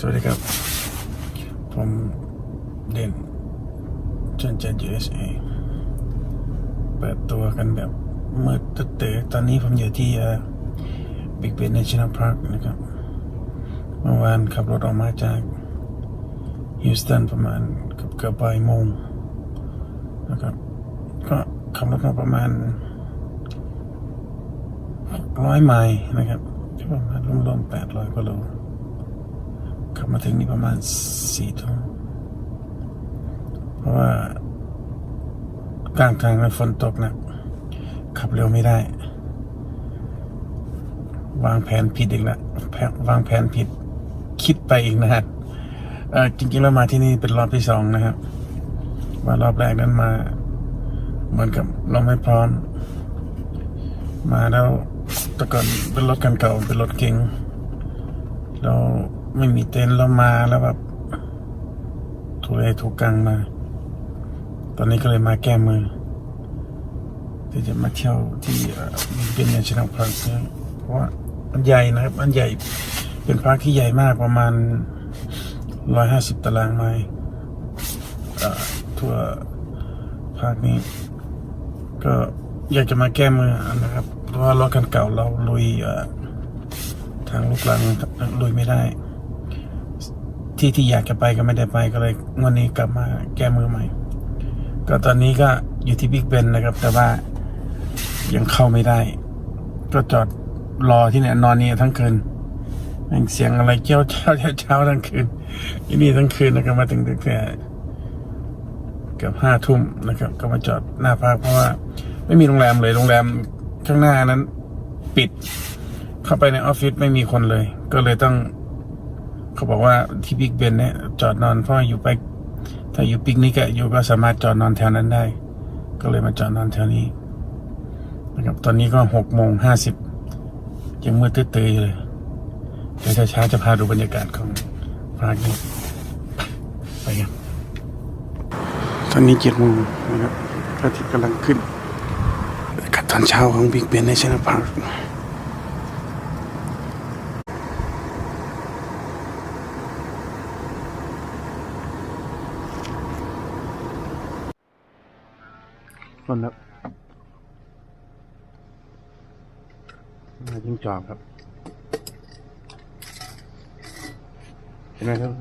สวัสดีครับ ผมเด่นชนจัด USA เปิดตัวกันแบบเมืดตึ๊ดเต๋อตอนนี้ผมอยู่ที่บิ๊กเบน National Park นะครับ เมื่อวานขับรถออกมาจากฮิวสตันประมาณเกือบเกือบบ่ายโมงนะครับ ก็ขับรถมาประมาณร้อยไมล์นะครับที่ประมาณรวมๆแปดร้อยกว่าโล มาถึงนี่ประมาณสี่ทุ่มเพราะว่ากลางทางนั้นฝนตกนักขับเร็วไม่ได้ วางแผนผิดอีกล้วางแผนผิด คิดไปอีกนะฮะเออจริงๆแล้วมาที่นี่เป็นรอบที่สองนะครับ ว่ารอบแรกนั้นมา เหมือนกับเราไม่พร้อม มาแล้วแต่ก่อนเป็นรถกันเก่าเป็นรถเก๋งเรา ไม่มีเต็นท์เรามาแล้วแบบถูกเลยถูกกลางมา ตอนนี้ก็เลยมาแก้มือที่จะมาเที่ยวที่เป็นเนชั่นแนลพาร์คเพราะว่ามันใหญ่นะครับ มันใหญ่เป็นพาร์คที่ใหญ่มากประมาณร้อยห้าสิบตารางไมล์ทั่วภาคนี้ ก็อยากจะมาแก้มือนะครับ เพราะว่ารถคันเก่าเราลุยทางลูกหลังลุยไม่ได้ ที่ที่อยากจะไปก็ไม่ได้ไปก็เลยวันนี้กลับมาแก้มือใหม่ ก็ตอนนี้ก็อยู่ที่บิ๊กเบนนะครับ แต่ว่ายังเข้าไม่ได้ ก็จอดรอที่เนี่ยนอนนี่ทั้งคืนม่งเสียงอะไรเจ้าเช้าเช้าเช้าทั้งคืนที่นี่ทั้งคืนนะครับมาถึงตั้งแต่เกือบห้าทุ่มนะครับ ก็มาจอดหน้าพักเพราะว่า ไม่มีโรงแรมเลยโรงแรมข้างหน้านั้น ปิด เข้าไปในออฟฟิศไม่มีคนเลย ก็เลยต้อง เขาบอกว่าที่บิ๊กเบนเนี่ยจอดนอนเพราะอยู่ไป ถ้าอยู่ปิกนิกอะอยู่ก็สามารถจอดนอนแถวนั้นได้ ก็เลยมาจอดนอนแถวนี้นะครับตอนนี้ก็หกโมงห้าสิบยังมืดตื้อๆอยู่เลยเดี๋ยวช้าๆจะพาดูบรรยากาศของพาร์คนี้ไปกันตอนนี้เจ็ดโมงนะครับพระอาทิตย์กำลังขึ้นกาศตอนเช้าของบิ๊กเบนในชนพาร์ค ต้นครับมาจิ้งจอกครับ เห็นไหมครับ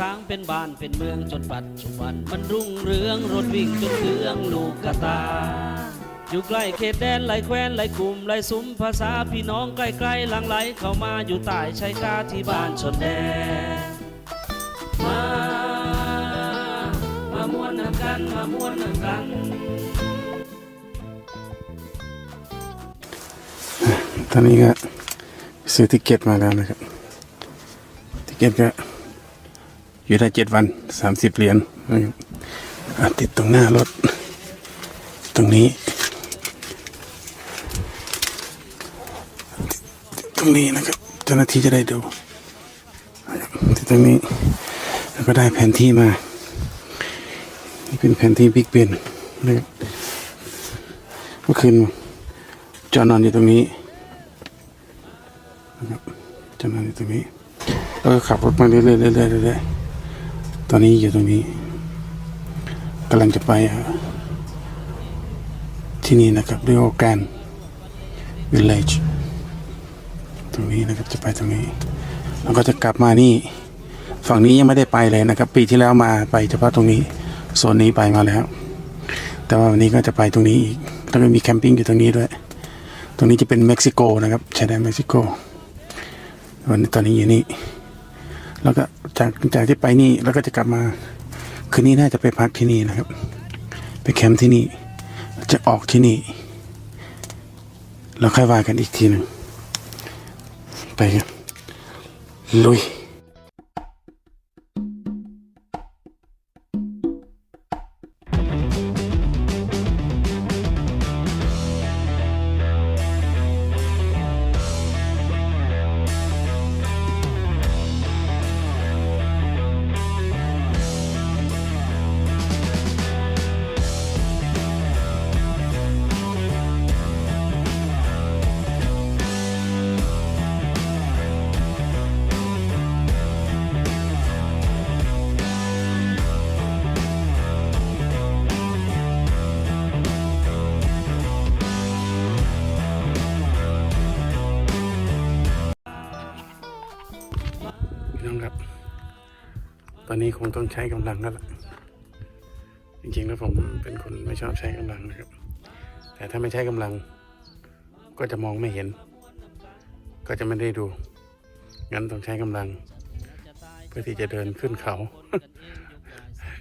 ช้างเป็นบ้านเป็นเมืองจนปัจจุบัน มันรุ่งเรืองรถวิ่งจนเครื่องลูกกระตา อยู่ใกล้เขตแดนไหลแคว้นไหลกลุ่มไหลซุ้มภาษาพี่น้องใกล้ๆหลังไหลเข้ามาอยู่ใต้ชายคาที่บ้านชนแดนมา มามวนนำกันมามวนนำกันตอนนี้ก็ซื้อติเกตมาแล้วนะครับติเกตก็ อยู่ได้เจ็ดวันสามสิบเหรียญอะติดตรงหน้ารถ ตรงนี้ ตรงนี้นะครับ เจ้าหน้าที่จะได้ดูที่ตรงนี้ แล้วก็ได้แผนที่มา นี่เป็นแผนที่บิ๊กเบนนะครับเมื่อคืนจอนอนอยู่ตรงนี้นะครับจอนอนอยู่ตรงนี้แล้วก็ขับรถมาเรื่อยๆเรื่อยๆเรื่อยๆ ตอนนี้อยู่ตรงนี้กำลังจะไปที่นี่นะครับเรียกว่าแกรนวิลเลจตรงนี้นะครับจะไปตรงนี้แล้วก็จะกลับมานี่ ฝั่งนี้ยังไม่ได้ไปเลยนะครับ ปีที่แล้วมาไปเฉพาะตรงนี้โซนนี้ไปมาแล้ว แต่ว่าวันนี้ก็จะไปตรงนี้อีกแล้วก็มีแคมปิ้งอยู่ตรงนี้ด้วย ตรงนี้จะเป็นเม็กซิโกนะครับชายแดนเม็กซิโกวันนี้ตอนนี้อยู่นี่ แล้วก็จากจากที่ไปนี่แล้วก็จะกลับมาคืนนี้น่าจะไปพักที่นี่นะครับ ไปแคมป์ที่นี่ จะออกที่นี่แล้วค่อยว่ากันอีกทีหนึ่งไปกันลุย นี้คงต้องใช้กำลังแล้วล่ะจริงๆแล้วผมเป็นคนไม่ชอบใช้กำลังนะครับ แต่ถ้าไม่ใช้กำลัง ก็จะมองไม่เห็น ก็จะไม่ได้ดู งั้นต้องใช้กำลัง เพื่อที่จะเดินขึ้นเขา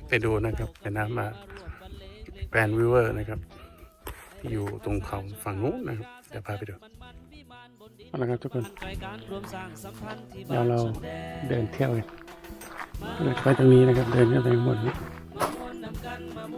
ไปดูนะครับเป็นน้ำมาแกรนวิเวอร์นะครับที่อยู่ตรงเขาฝั่งนู้นนะครับเดี๋ยวพาไปดูเอาละครับทุกคนเดี๋ยวเราเดินเที่ยวกันะ ไปทางนี้นะครับ เดินกันไปข้างบนนี้มาม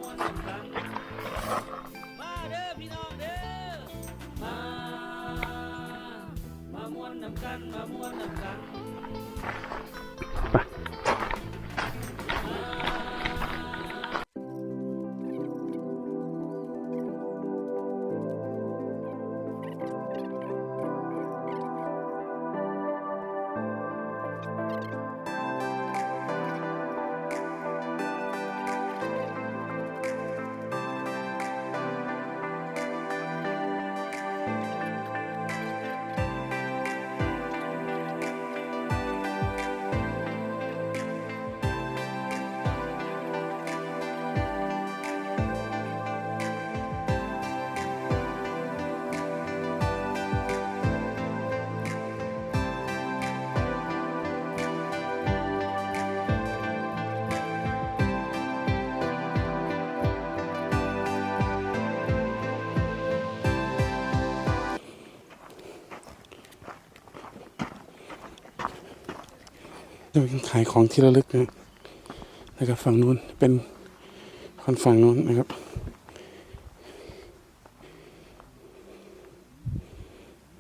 จะไปขายของที่ระลึกนะแล้วก็ฝั่งนู้นเป็นคนฝั่งนู้นนะครับ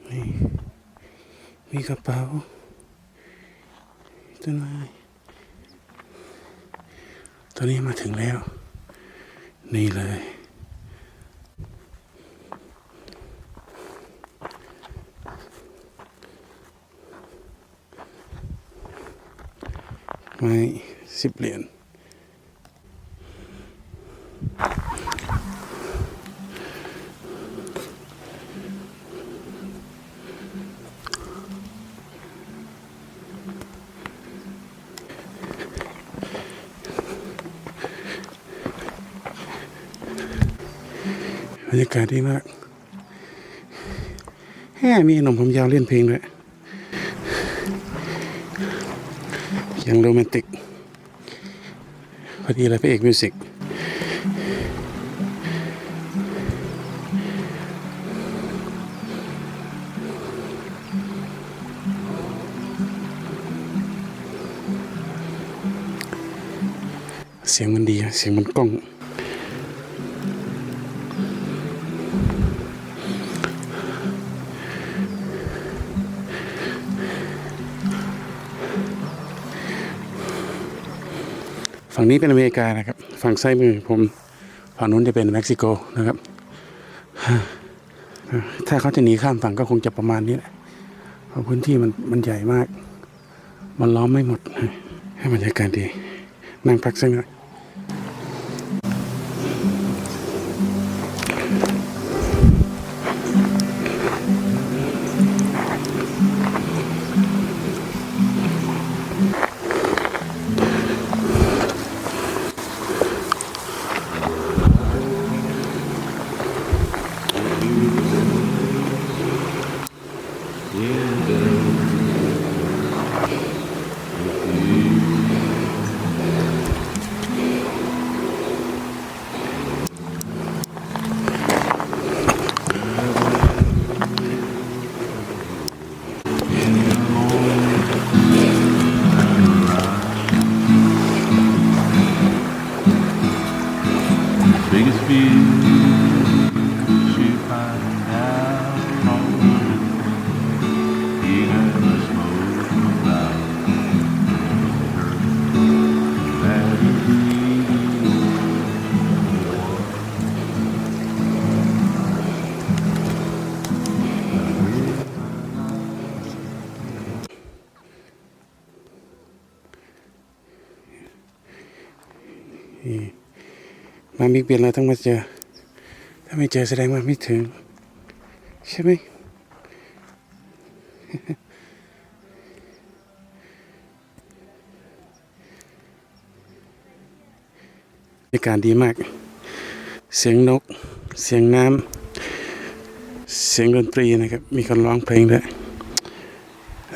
นี่มีกระเป๋าต้นไม้ตอนนี้มาถึงแล้ว นี่เลย ไม้สิบเหรียญบรรยากาศดีมากแฮ่มีหนุ่มผมยาวเล่นเพลงด้วย ยังโรแมนติก พอดีเลยพระเอกมิวสิกเสียงมันดี เสียงมันกล้อง ฝั่งนี้เป็นอเมริกานะครับ ฝั่งซ้ายมือผมฝั่งนู้นจะเป็นเม็กซิโกนะครับ ถ้าเขาจะหนีข้ามฝั่งก็คงจะประมาณนี้แหละเพราะพื้นที่มันมันใหญ่มาก มันล้อมไม่หมดให้บรรยากาศดี นั่งพักสักหน่อย มาบิ๊กเบียนเราต้องมาเจอ ถ้าไม่เจอแสดงว่าไม่ถึง ใช่ไหมบรรยากาศดีมาก เสียงนก เสียงน้ำ เสียงดนตรีนะครับ มีคนร้องเพลงด้วย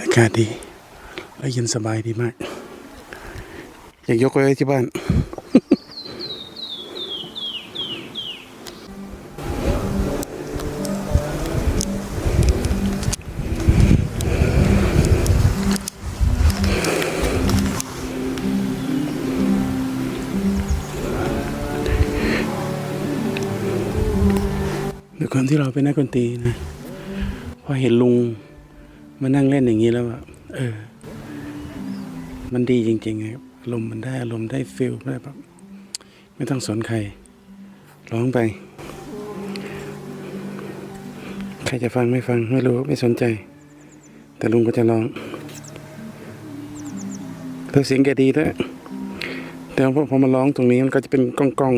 อากาศดี และเย็นสบายดีมาก อยากยกไว้ที่บ้าน ความที่เราเป็นนักดนตรีนะพอเห็นลุงมานั่งเล่นอย่างนี้แล้วอะเออ มันดีจริงๆครับอารมณ์มันได้อารมณ์ได้ฟิลได้แบบไม่ต้องสนใครร้องไป ใครจะฟังไม่ฟังไม่รู้ไม่สนใจ แต่ลุงก็จะร้องแล้วเสียงแกดีด้วยแต่พอพอมาร้องตรงนี้มันก็จะเป็นก้องก้อง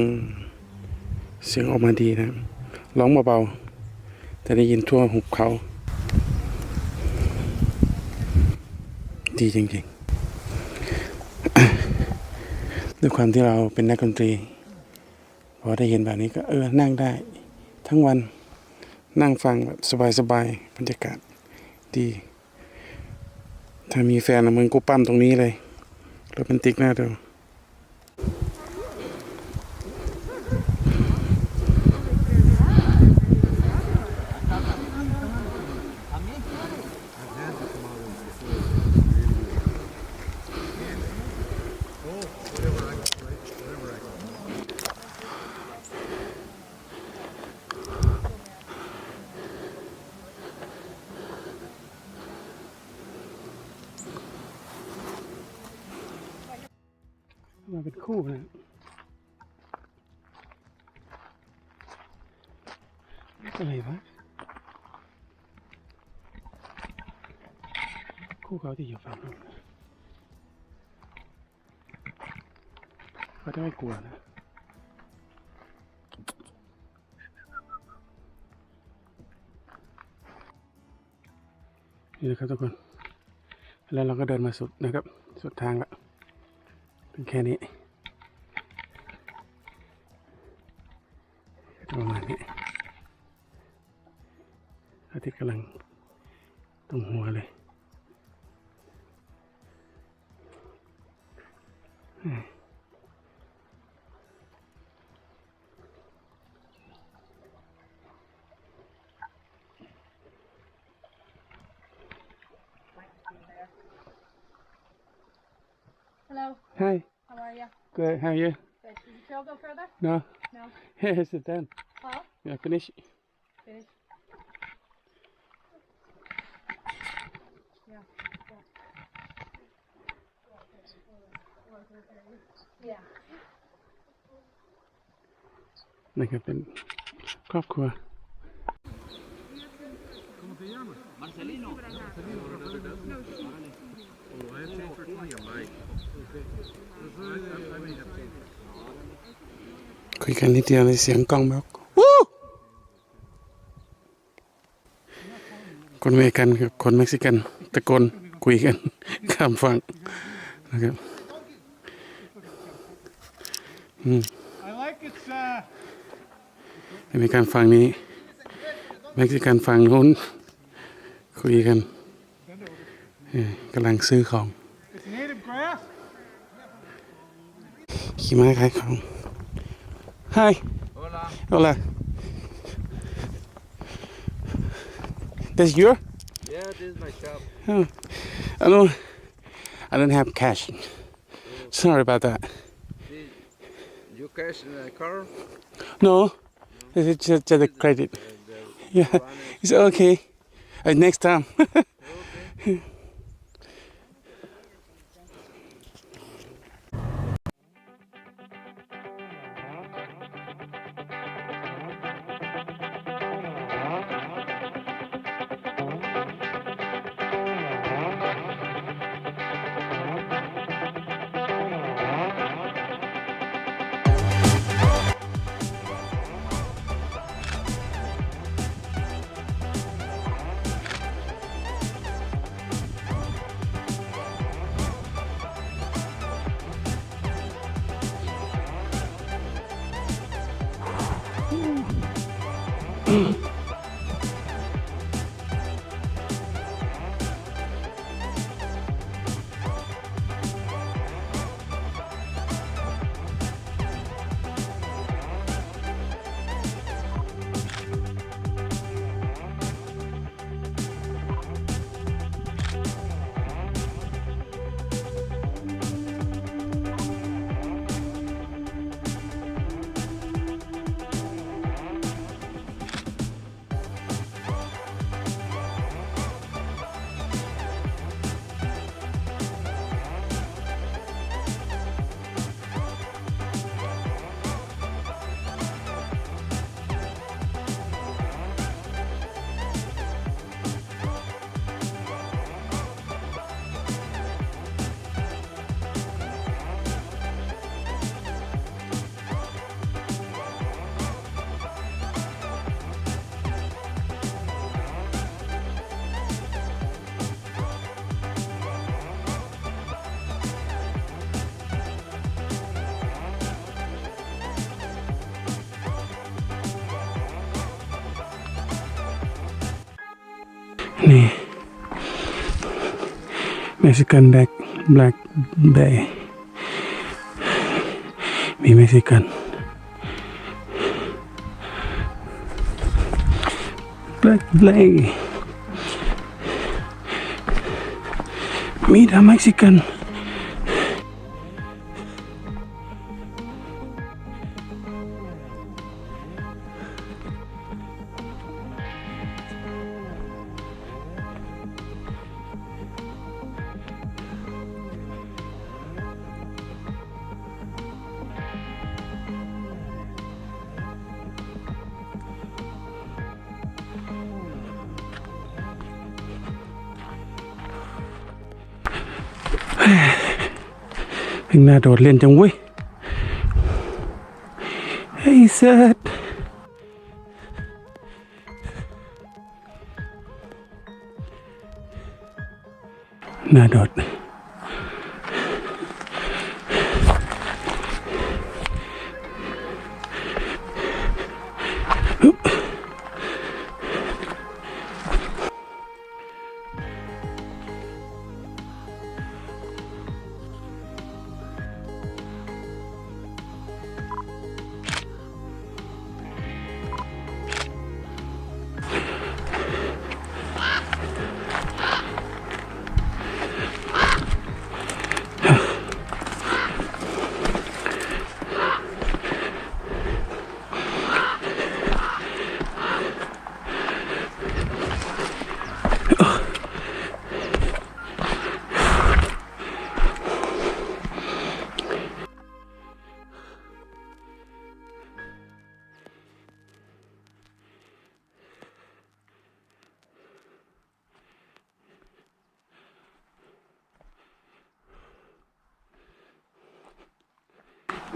ๆเสียงออกมาดีนะค ร้องเบาๆแต่ได้ยินทั่วหุบเขา ดีจริงๆ ด้วยความที่เราเป็นนักดนตรี พอได้เห็นแบบนี้ก็เออ นั่งได้ ทั้งวันนั่งฟังแบบสบายๆบรรยากาศดี ถ้ามีแฟนนะมึงกูปั้มตรงนี้เลยโรแมนติกหน่าดูมา คู่นะอะไรวะคู่เขาที่อยู่ฝั่งนู้นเขาจะไม่กลัวนะนี่นะครับทุกคน แล้วเราก็เดินมาสุดนะครับ สุดทางละเป็นแค่นี้ Hello. Hi. How are you? Good. How are you? Good. Did go further? No. No. Here's it then. Huh? Yeah, finish. Finish. Yeah. Yeah. Like I've been Yeah. core. Marcelino. Marcelino. No, she. บเป็นครอบครัวคุยกันนิดเดียวเลยเสียงกล้องแบบวู้คนอเมริกันกับคนเม็กซิกันตะโกนคุยกัน ข้ามฝั่งนะครับ I like its uh, อเมริกันฝั่งนี้ เม็กซิกันฝั่งนู้นคุยกันเอ่อ กำลังซื้อของ its native grass. ขี่ม้าขายของ Hi Hola. Hola That's your Yeah, this is my shop. oh, I don't I don't have cash Sorry about that Did you cash in the car? No It's just, just a credit Yeah It's okay uh, Next time นี่เม็กซิกันแบล็กแบล็กเบย์มีเม็กซิกัน Black Blay มีดาเม็กซิกัน เพิ่งน่าโดดเล่น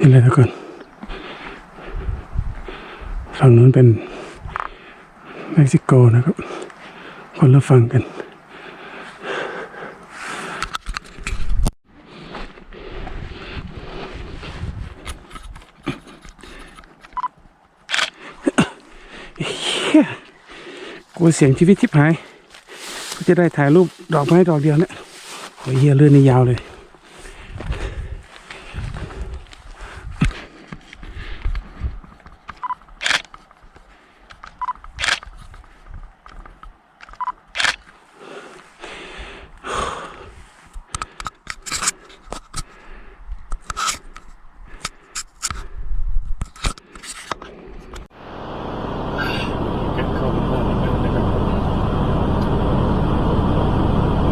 นี่เลยทุกคนฝั่งนู้นเป็นเม็กซิโกนะครับ คนละฝั่งกันเฮียกลัวเสียงชีวิตทิพหาย ก็จะได้ถ่ายรูปดอกไม้ดอกเดียวเนี่ยโอ้ยเฮียเลื่อนนี่ยาวเลย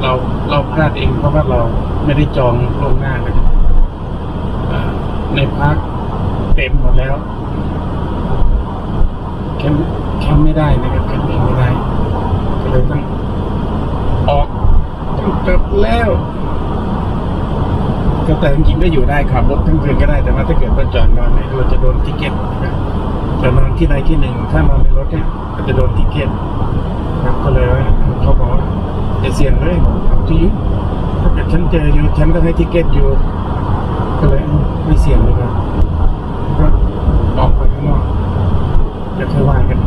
เราเราพลาดเองเพราะว่าเราไม่ได้จองล่วงหน้านะครับอ่าใน พักเต็มหมดแล้วแคมป์แคมไม่ได้นะครับแคมป์เองไม่ได้ ก็เลยต้องออกต้องกลับแล้วก็แต่จริงๆก็อยู่ได้ขับรถทั้งคืนก็ได้แต่ว่าถ้าเกิดว่าจอดนอนเนี่ยเราจะโดนทิเก็ตนะครับจะนอนที่ใดที่หนึ่ง ถ้านอนในรถเนี่ยก็จะโดนทิเก็ตครับก็เลยว่าเขาบอกว่าจะเสี่ยงเลยที่ถ้าเกิดฉันเจออยู่ฉันก็ให้ทิเก็ตอยู่ ก็เลยไม่เสี่ยงเลยครับก็ออกไปข้างนอกจะค่อยว่ากัน